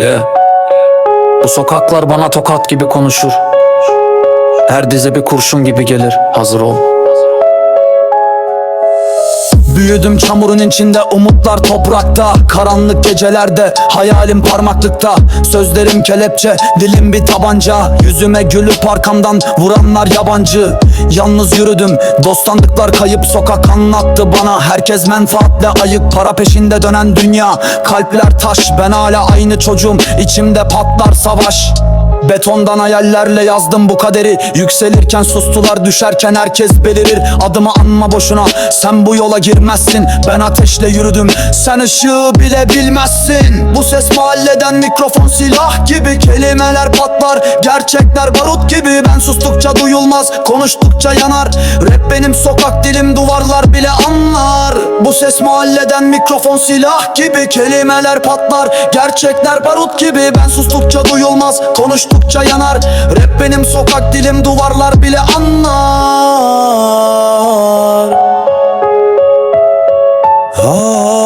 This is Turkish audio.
Yeah. Bu sokaklar bana tokat gibi konuşur. Her dize bir kurşun gibi gelir. Hazır ol. Büyüdüm çamurun içinde umutlar toprakta Karanlık gecelerde hayalim parmaklıkta Sözlerim kelepçe dilim bir tabanca Yüzüme gülüp arkamdan vuranlar yabancı Yalnız yürüdüm dostlandıklar kayıp Sokak anlattı bana. Herkes menfaatle ayık Para peşinde dönen dünya. Kalpler taş Ben hala aynı çocuğum. İçimde patlar savaş Betondan hayallerle yazdım bu kaderi. Yükselirken sustular düşerken herkes belirir. Adımı anma boşuna sen bu yola girmezsin. Ben ateşle yürüdüm sen ışığı bile bilmezsin. Bu ses mahalleden mikrofon silah gibi Kelimeler patlar. Gerçekler barut gibi Ben sustukça duyulmaz konuştukça yanar. Rap benim sokak dilim duvarlar bile bu ses mahalleden mikrofon silah gibi Kelimeler patlar. Gerçekler barut gibi Ben sustukça duyulmaz konuştukça yanar. Rap benim sokak dilim duvarlar bile anlar. Oh